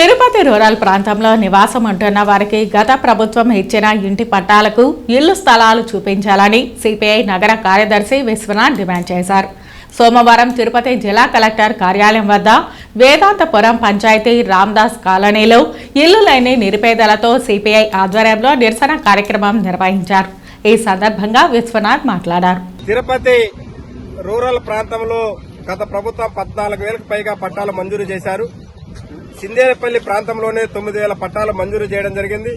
Tirupati rural ప్రాంతంలో నివాసం ఉంటున్న వారికి గత ప్రభుత్వం ఇచ్చిన ఇంటి పట్టాలకు ఇల్లు స్థలాలు చూపించాలని సిపిఐ నగర కార్యదర్శి విశ్వనాథ్ డిమాండ్ చేశారు. సోమవారం తిరుపతి జిల్లా కలెక్టర్ కార్యాలయం వద్ద వేదాంతపురం పంచాయతీ రామ్దాస్ కాలనీలో ఇల్లు లేని నిరుపేదలతో సిపిఐ ఆధ్వర్యంలో నిరసన కార్యక్రమం నిర్వహించారు. ఈ సందర్భంగా విశ్వనాథ్ మాట్లాడారు. తిరుపతి రూరల్ ప్రాంతంలో గత ప్రభుత్వం పద్నాలుగు వేలకు పైగా పట్టాలు మంజూరు చేశారు. సిందేపల్లి ప్రాంతంలోనే తొమ్మిది వేల పట్టాలు మంజూరు చేయడం జరిగింది.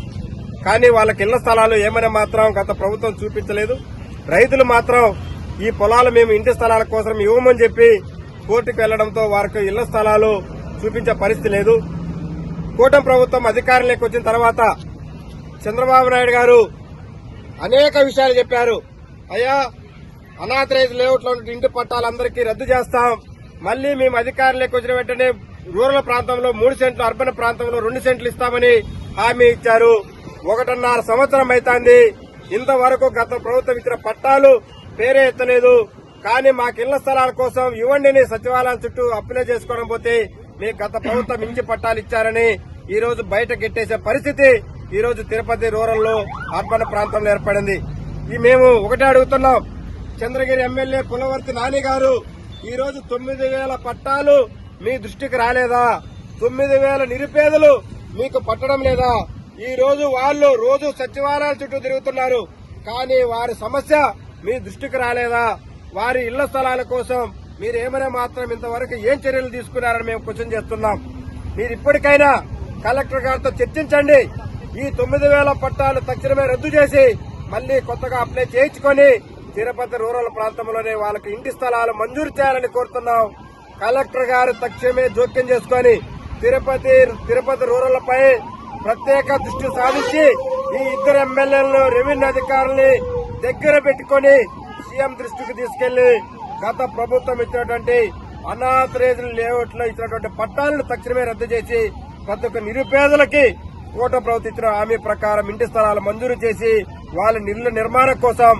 కానీ వాళ్ళకి ఇళ్ళ స్థలాలు ఏమైనా మాత్రం గత ప్రభుత్వం చూపించలేదు. రైతులు మాత్రం ఈ పొలాలు మేము ఇంటి స్థలాల కోసం ఇవ్వమని చెప్పి కోర్టుకు వెళ్ళడంతో వారికి ఇళ్ళ స్థలాలు చూపించే పరిస్థితి లేదు. కూటమి ప్రభుత్వం అధికారంలోకి వచ్చిన తర్వాత చంద్రబాబు నాయుడు గారు అనేక విషయాలు చెప్పారు. అయ్యా అనాథరైజ్ లేఅవుట్లో ఉన్న ఇంటి పట్టాలందరికీ రద్దు చేస్తాం. మళ్ళీ మేము అధికారంలోకి వచ్చిన వెంటనే రూరల్ ప్రాంతంలో మూడు సెంట్లు అర్బన్ ప్రాంతంలో రెండు సెంట్లు ఇస్తామని హామీ ఇచ్చారు. ఒకటిన్నర సంవత్సరం అవుతోంది ఇంతవరకు గత ప్రభుత్వం ఇచ్చిన పట్టాలు పేరే ఎత్తలేదు. కానీ మాకు ఇళ్ళ స్థలాల కోసం ఇవ్వండిని సచివాలయం చుట్టూ అప్లై చేసుకోవడం పోతే మీకు గత ప్రభుత్వం ఇంచి పట్టాలు ఇచ్చారని ఈ రోజు బయట పరిస్థితి ఈ రోజు తిరుపతి రూరల్లో అర్బన్ ప్రాంతంలో ఏర్పడింది. ఈ మేము ఒకటే అడుగుతున్నాం. చంద్రగిరి ఎమ్మెల్యే పులవర్తి నాని గారు ఈ రోజు తొమ్మిది వేల పట్టాలు మీ దృష్టికి రాలేదా? తొమ్మిది వేల నిరుపేదలు మీకు పట్టడం లేదా? ఈ రోజు వాళ్ళు రోజు సచివాలయాల చుట్టూ తిరుగుతున్నారు. కానీ వారి సమస్య మీ దృష్టికి రాలేదా? వారి ఇళ్ళ స్థలాల కోసం మీరు ఏమైనా మాత్రం ఇంతవరకు ఏం చర్యలు తీసుకున్నారని మేము క్వశ్చన్ చేస్తున్నాం. మీరు ఇప్పటికైనా కలెక్టర్ గారితో చర్చించండి. ఈ తొమ్మిది వేల పట్టాలు తక్షణమే రద్దు చేసి మళ్ళీ కొత్తగా అప్లై చేయించుకొని తిరుపతి రూరల్ ప్రాంతంలోనే వాళ్ళకి ఇంటి స్థలాలు మంజూరు చేయాలని కోరుతున్నాం. కలెక్టర్ గారు తక్షణమే జోక్యం చేసుకొని తిరుపతి తిరుపతి రూరల్ పై ప్రత్యేక దృష్టి సాధించి ఈ ఇద్దరు ఎమ్మెల్యేలను రెవెన్యూ అధికారుల్ని దగ్గర పెట్టుకొని సీఎం దృష్టికి తీసుకెళ్ళి గత ప్రభుత్వం ఇచ్చినటువంటి అనాథరేజుల లేఅవుట్లో ఇచ్చినటువంటి పట్టాలను తక్షణమే రద్దు చేసి ప్రతి ఒక్క నిరుపేదలకి కూట ప్రభుత్వం ఇచ్చిన హామీ ప్రకారం ఇంటి స్థలాలు మంజూరు చేసి వాళ్ళ ఇళ్ళ నిర్మాణం కోసం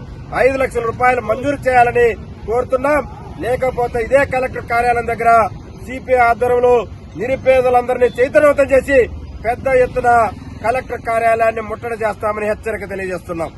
ఐదు లక్షల రూపాయలు మంజూరు చేయాలని కోరుతున్నాం. లేకపోతే ఇదే కలెక్టర్ కార్యాలయం దగ్గర సిపిఐ ఆధ్వర్యంలో నిరుపేదలందరినీ చైతన్యవంతం చేసి పెద్ద ఎత్తున కలెక్టర్ కార్యాలయాన్ని ముట్టడి చేస్తామని హెచ్చరిక తెలియజేస్తున్నాం.